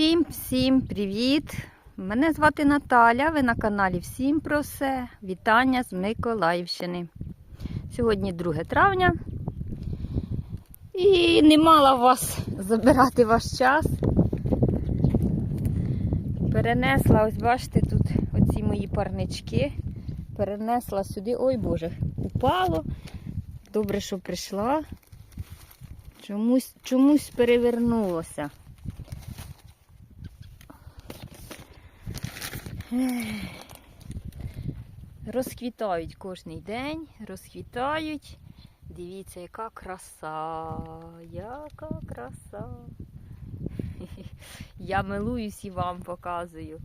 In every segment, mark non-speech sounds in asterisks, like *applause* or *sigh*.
Всім всім привіт! Мене звати Наталя. Ви на каналі Всім про все. Вітання з Миколаївщини. Сьогодні 2 травня. І не мала вас забирати ваш час. Перенесла, ось бачите, тут оці мої парнички. Перенесла сюди. Ой Боже, упало. Добре, що прийшла. Чомусь, чомусь перевернулося. Розквітають кожний день, розквітають. Дивіться, яка краса, яка краса. Я милуюсь і вам показую.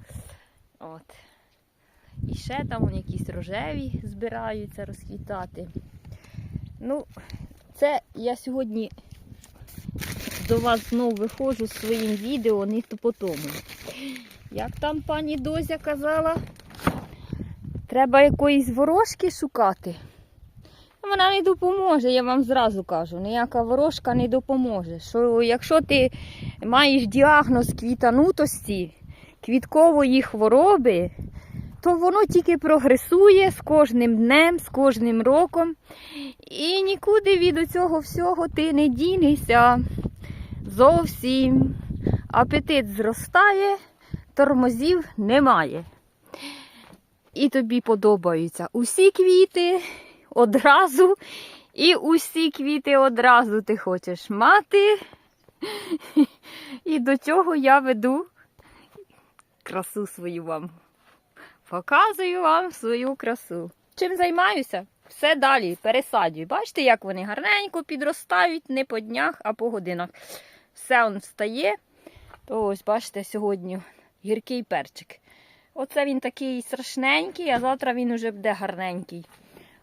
От. І ще там якісь рожеві збираються розквітати. Ну, це я сьогодні до вас знову виходжу з своїм відео, не по тому. Як там пані Дозя казала, треба якоїсь ворожки шукати. Вона не допоможе, я вам зразу кажу. Ніяка ворожка не допоможе. Що якщо ти маєш діагноз квітанутості, квіткової хвороби, то воно тільки прогресує з кожним днем, з кожним роком. І нікуди від цього всього ти не дінешся. Зовсім апетит зростає тормозів немає. І тобі подобаються усі квіти одразу, і усі квіти одразу ти хочеш мати. І до цього я веду красу свою вам. Показую вам свою красу. Чим займаюся? Все далі пересаджую. Бачите, як вони гарненько підростають не по днях, а по годинах. Все он встає. То ось, бачите, сьогодні гіркий перчик. Оце він такий страшненький, а завтра він вже буде гарненький.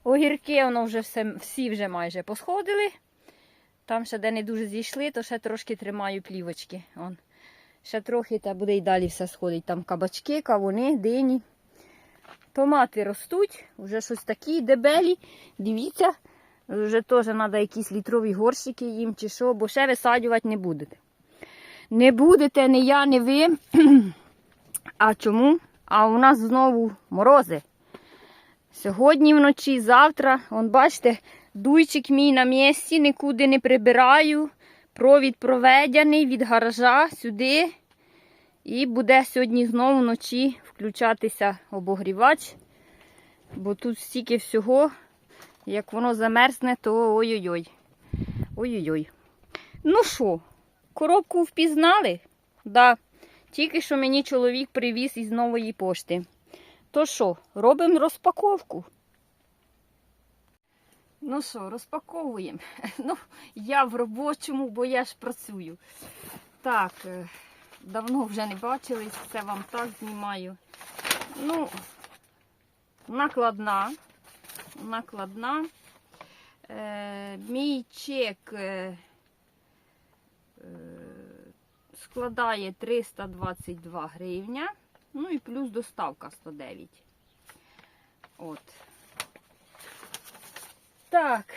Огірки воно вже все, всі вже майже посходили. Там ще де не дуже зійшли, то ще трошки тримаю плівочки. Он. Ще трохи та буде і далі все сходить. Там кабачки, кавуни, дині. Томати ростуть, вже щось такі дебелі. Дивіться, вже теж треба якісь літрові горщики їм чи що, бо ще висаджувати не будете. Не будете ні я, ні ви. *clears throat* А чому? А у нас знову морози. Сьогодні вночі, завтра, он бачите, дуйчик мій на місці, нікуди не прибираю. Провід проведений від гаража сюди. І буде сьогодні знову вночі включатися обогрівач. Бо тут стільки всього, як воно замерзне, то ой-ой-ой. Ой-ой-ой. Ну що, коробку впізнали? Да. Тільки що мені чоловік привіз із нової пошти. То що, робимо розпаковку? Ну що, розпаковуємо. *laughs* Ну, я в робочому, бо я ж працюю. Так, е, давно вже не бачились, це вам так знімаю. Ну, накладна. Накладна. Е, мій чек. Е, е, складає 322 гривня. Ну і плюс доставка 109. От. Так,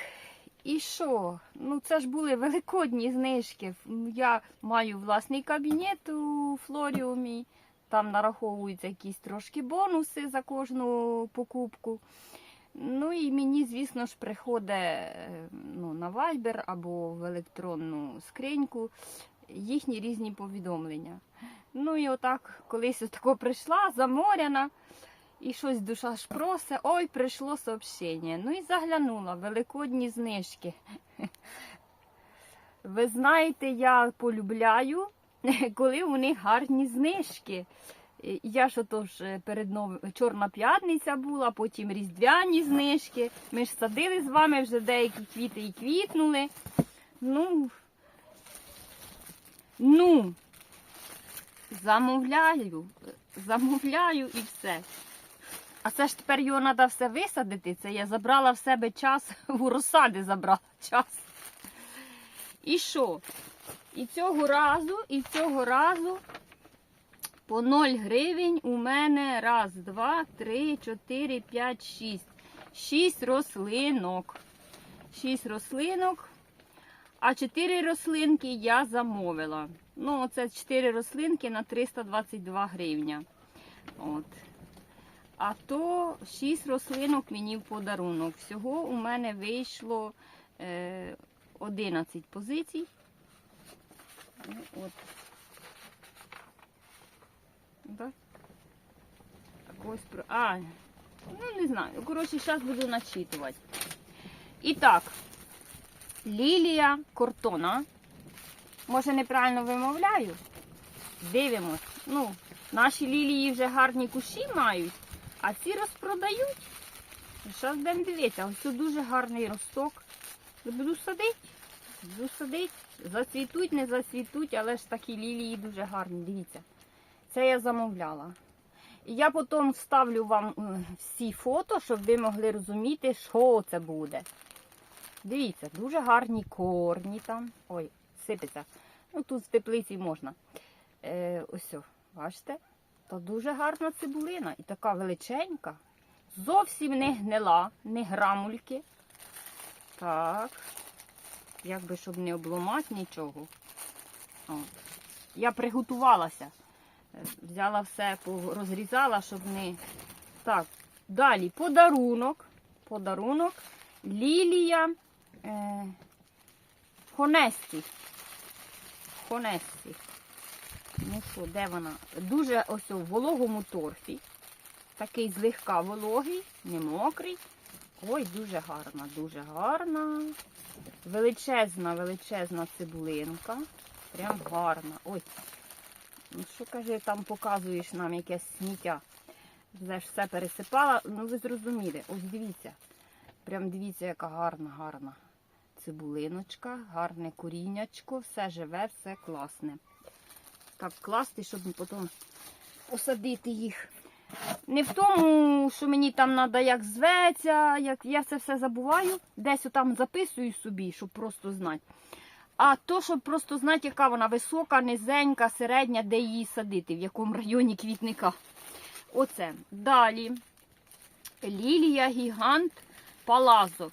і що? Ну, це ж були великодні знижки. Я маю власний кабінет у Флоріумі. Там нараховуються якісь трошки бонуси за кожну покупку. Ну і мені, звісно ж, приходить ну, на Viber або в електронну скриньку їхні різні повідомлення. Ну і отак, колись тако прийшла, заморяна, і щось душа ж просить, ой, прийшло сообщення. Ну і заглянула, великодні знижки. Ви знаєте, я полюбляю, *laughs* коли у них гарні знижки. Я ж отож перед нов... Чорна п'ятниця була, потім різдвяні знижки. Ми ж садили з вами вже деякі квіти і квітнули. Ну, Ну, замовляю, замовляю і все. А це ж тепер його треба все висадити. Це я забрала в себе час, *laughs* у розсади забрала час. І що? І цього разу, і цього разу по 0 гривень у мене раз, два, три, чотири, п'ять, шість. Шість рослинок. Шість рослинок. А чотири рослинки я замовила. Ну, оце чотири рослинки на 322 гривня. От. А то 6 рослинок мені в подарунок. Всього у мене вийшло е, 11 позицій. Ну, От. Так ось про. А, ну не знаю. Коротше, зараз буду начитувати. І так, лілія кортона. Може, неправильно вимовляю? Дивимось. Ну, наші лілії вже гарні кущі мають, а ці розпродають. Зараз будемо дивитися. Ось тут дуже гарний росток. Буду садити. Буду садити. Зацвітуть, не зацвітуть, але ж такі лілії дуже гарні. Дивіться. Це я замовляла. Я потім вставлю вам е, всі фото, щоб ви могли розуміти, що це буде. Дивіться, дуже гарні корні там. Ой, сипеться. Ну тут в теплиці можна. Е, ось, бачите? То дуже гарна цибулина і така величенька. Зовсім не гнила, не грамульки. Так. Якби щоб не обламати нічого. От. Я приготувалася. Е, Взяла все, розрізала, щоб не. Так, далі подарунок. Подарунок. Лілія е, Хонесті. Хонесті. Ну що, де вона? Дуже ось у вологому торфі. Такий злегка вологий, не мокрий. Ой, дуже гарна, дуже гарна. Величезна, величезна цибулинка. Прям гарна. Ой. Ну що каже, там показуєш нам якесь сміття. Вже ж все пересипала. Ну ви зрозуміли. Ось дивіться. Прям дивіться, яка гарна, гарна цибулиночка, гарне коріннячко, все живе, все класне. Так класти, щоб потім посадити їх. Не в тому, що мені там треба як зветься, як я це все забуваю, десь там записую собі, щоб просто знати. А то, щоб просто знати, яка вона висока, низенька, середня, де її садити, в якому районі квітника. Оце. Далі. Лілія гігант палазо.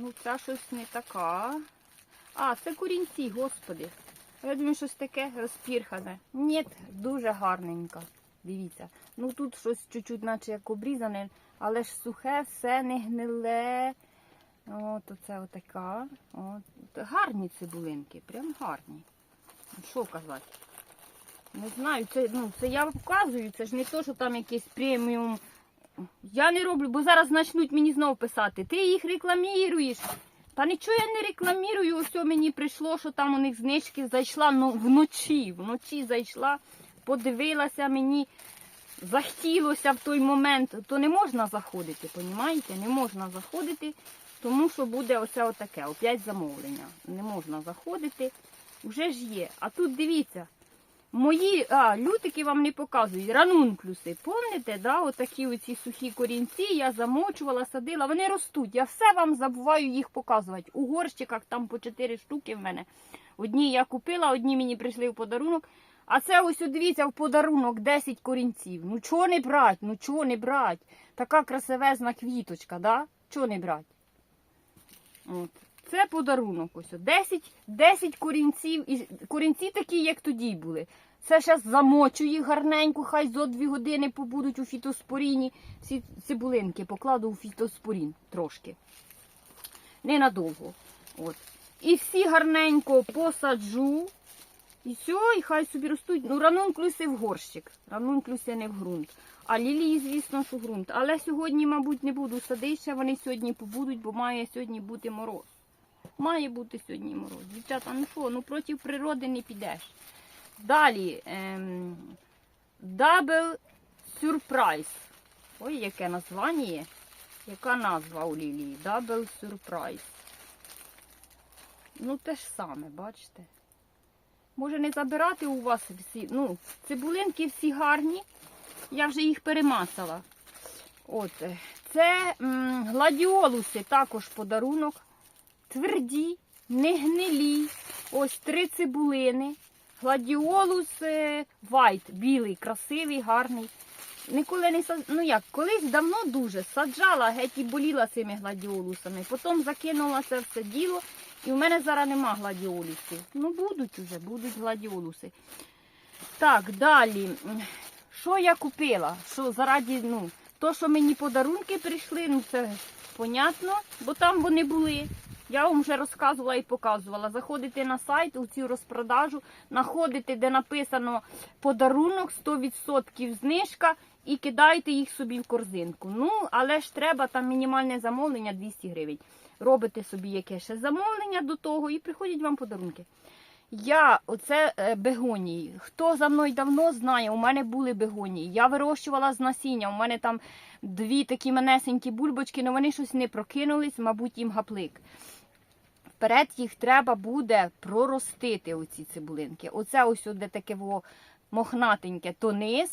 Ну, ця щось не така. А, це корінці, господи. Я думаю, щось таке розпірхане. Ні, дуже гарненька. Дивіться. Ну тут щось чуть-чуть, наче як обрізане, але ж сухе, все не гниле. От оце отака. От. Гарні цибулинки, прям гарні. Ну, Що казати? Не знаю, це, ну, це я показую, це ж не то, що там якийсь преміум. Я не роблю, бо зараз почнуть мені знову писати. Ти їх рекламіруєш. Та нічого я не рекламірую, ось мені прийшло, що там у них знижки зайшла ну, вночі. Вночі зайшла, подивилася мені, захотілося в той момент, то не можна заходити, понімаєте? Не можна заходити, тому що буде оце отаке, опять замовлення. Не можна заходити. Вже ж є. А тут дивіться, мої а, лютики вам не показують, ранунклюси. Помните, да, отакі оці сухі корінці я замочувала, садила, вони ростуть. Я все вам забуваю їх показувати. У горщиках там по 4 штуки в мене. Одні я купила, одні мені прийшли в подарунок. А це ось дивіться в подарунок 10 корінців. Ну чого не брать? Ну чого не брать? Така красивезна квіточка, да? Чого не брать? От. Це подарунок ось. 10, 10 корінців. Корінці такі, як тоді були. Це зараз замочу їх гарненько, хай зо 2 години побудуть у фітоспоріні. Всі цибулинки покладу у фітоспорін трошки. Ненадовго. От. І всі гарненько посаджу. І все, і хай собі ростуть. Ну, ранунклюси в горщик. Ранунклюси не в ґрунт. А лілії, звісно, що в ґрунт. Але сьогодні, мабуть, не буду садити, вони сьогодні побудуть, бо має сьогодні бути мороз. Має бути сьогодні мороз. Дівчата, ну що, ну проти природи не підеш. Далі. Ем, Double Surprise. Ой, яке названня. Яка назва у лілії? Double Surprise. Ну, те ж саме, бачите. Може не забирати у вас всі. Ну, цибулинки всі гарні. Я вже їх перемасала. От. е, Це м, гладіолуси, також подарунок. Тверді, не гнилі. Ось три цибулини. Гладіолус вайт, білий, красивий, гарний. ніколи не сад... ну як, колись давно дуже саджала, геть і боліла цими гладіолусами. Потім закинула це все діло, і в мене зараз нема гладіолусів. Ну будуть уже, будуть гладіолуси. Так, далі. Що я купила? Що заради, ну, то, що мені подарунки прийшли, ну це понятно, бо там вони були. Я вам вже розказувала і показувала. Заходите на сайт у цю розпродажу, знаходите, де написано подарунок 100% знижка і кидаєте їх собі в корзинку. Ну, але ж треба там мінімальне замовлення 200 гривень. Робите собі яке ще замовлення до того і приходять вам подарунки. Я оце е, бегонії. Хто за мною давно знає, у мене були бегонії. Я вирощувала з насіння. У мене там дві такі манесенькі бульбочки, але вони щось не прокинулись, мабуть, їм гаплик. Вперед їх треба буде проростити, оці цибулинки. Оце ось де таке мохнатеньке, то низ,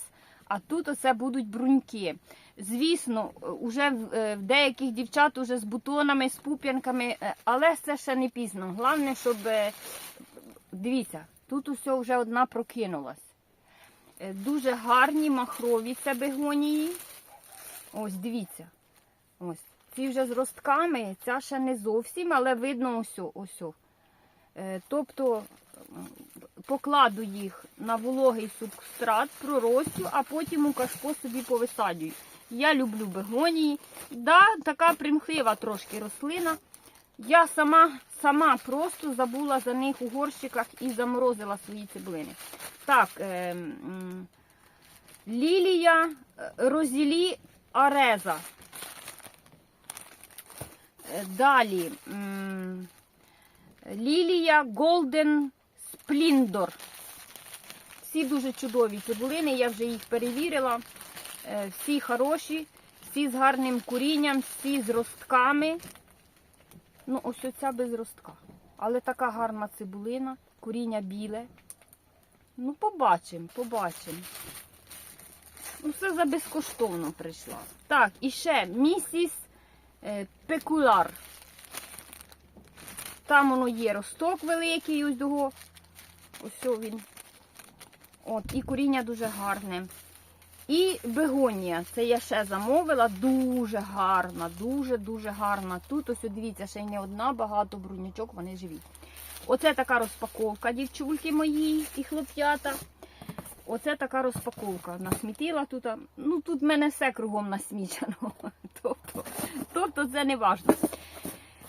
а тут оце будуть бруньки. Звісно, уже в е, деяких дівчат уже з бутонами, з пуп'янками, е, але це ще не пізно. Головне, щоб е, дивіться, тут усе вже одна прокинулась. Е, Дуже гарні махрові це бегонії. Ось, дивіться. Ось. Ці вже з ростками, ця ще не зовсім, але видно ось. ось. Е, Тобто покладу їх на вологий субстрат, проростю, а потім у кашпо собі повисаджую. Я люблю бегонії. Да, така примхлива трошки рослина. Я сама, сама просто забула за них у горщиках і заморозила свої цибулини. Так, е, лілія е, розілі ареза. Далі лілія Golden Splendor. Всі дуже чудові цибулини, я вже їх перевірила. Е, Всі хороші, всі з гарним курінням, всі з ростками. Ну, ось оця без ростка. Але така гарна цибулина, куріння біле. Ну, побачимо, побачимо. Ну, все за безкоштовно прийшла. Так, і ще місіс Пекуляр. Там воно є росток великий, ось його. Ось він. От, і коріння дуже гарне. І бегонія. Це я ще замовила. Дуже гарна, дуже-дуже гарна. Тут ось дивіться, ще й не одна, багато брунячок, вони живі. Оце така розпаковка, дівчульки мої і хлоп'ята. Оце така розпаковка. Насмітила тут. Ну тут в мене все кругом насмічено. *laughs* Тобто, тобто це не важливо.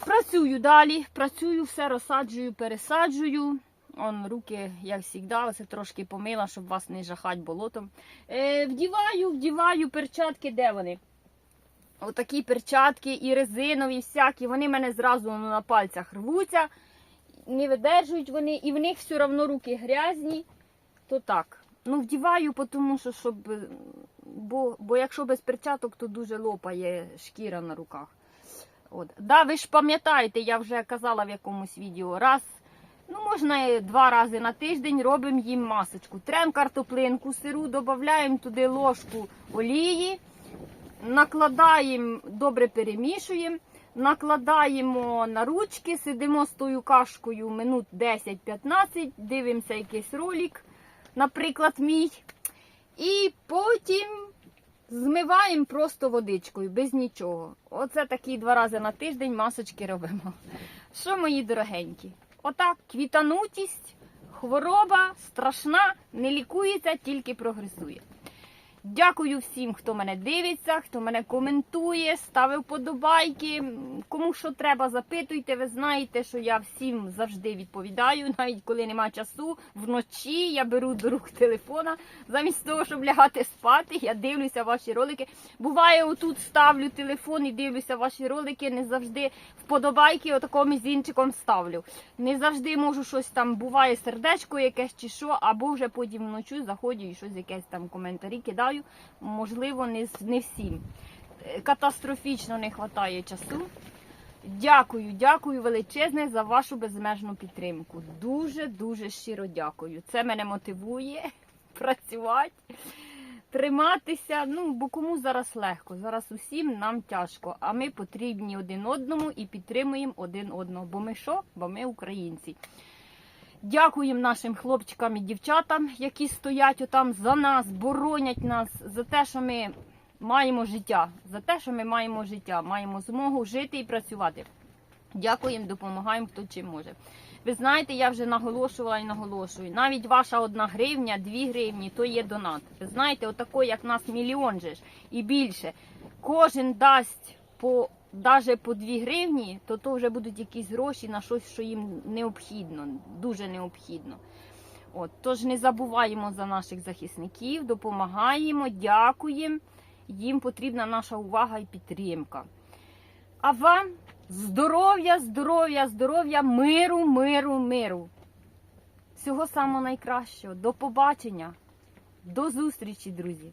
Працюю далі, працюю, все розсаджую, пересаджую. Он руки, як завжди, оце трошки помила, щоб вас не жахать болотом. Е, вдіваю, вдіваю перчатки, де вони? Отакі перчатки і резинові, всякі. Вони в мене зразу ну, на пальцях рвуться, не видержують вони, і в них все одно руки грязні. То так. Ну, вдіваю, тому що щоб. Бо, бо якщо без перчаток, то дуже лопає шкіра на руках. От. Да, ви ж пам'ятаєте, я вже казала в якомусь відео, раз, ну можна два рази на тиждень робимо їм масочку. Трем картоплинку сиру, додаємо туди ложку олії, накладаємо, добре перемішуємо, накладаємо на ручки, сидимо з тою кашкою минут 10-15, дивимося якийсь ролик, наприклад, мій. І потім Змиваємо просто водичкою, без нічого. Оце такі два рази на тиждень масочки робимо. *laughs* Що, мої дорогенькі? Отак, квітанутість, хвороба страшна, не лікується, тільки прогресує. Дякую всім, хто мене дивиться, хто мене коментує, ставив подобайки. Кому що треба, запитуйте. Ви знаєте, що я всім завжди відповідаю, *laughs* навіть коли нема часу. Вночі я беру до рук телефона. Замість того, щоб лягати спати, я дивлюся ваші ролики. Буває, отут ставлю телефон і дивлюся ваші ролики. Не завжди вподобайки отаком мізінчиком ставлю. Не завжди можу щось там, буває сердечко якесь чи що, або вже потім вночі заходжу і щось якесь там коментарі кидаю. Можливо, не, не всім. Е, Катастрофічно не вистачає часу. Дякую, дякую величезне за вашу безмежну підтримку. Дуже дуже щиро дякую. Це мене мотивує *laughs* працювати, триматися. Ну, бо кому зараз легко. Зараз усім нам тяжко. А ми потрібні один одному і підтримуємо один одного. Бо ми що? Бо ми українці. Дякуємо нашим хлопчикам і дівчатам, які стоять отам за нас, боронять нас за те, що ми маємо життя, за те, що ми маємо життя, маємо змогу жити і працювати. Дякуємо, допомагаємо, хто чим може. Ви знаєте, я вже наголошувала і наголошую. Навіть ваша одна гривня, дві гривні то є донат. Ви знаєте, отако, як нас мільйон же ж і більше. Кожен дасть по навіть по 2 гривні, то то вже будуть якісь гроші на щось, що їм необхідно, дуже необхідно. От, тож не забуваємо за наших захисників, допомагаємо, дякуємо. Їм потрібна наша увага і підтримка. А вам здоров'я, здоров'я, здоров'я, миру, миру, миру. Всього самого найкращого. До побачення. До зустрічі, друзі!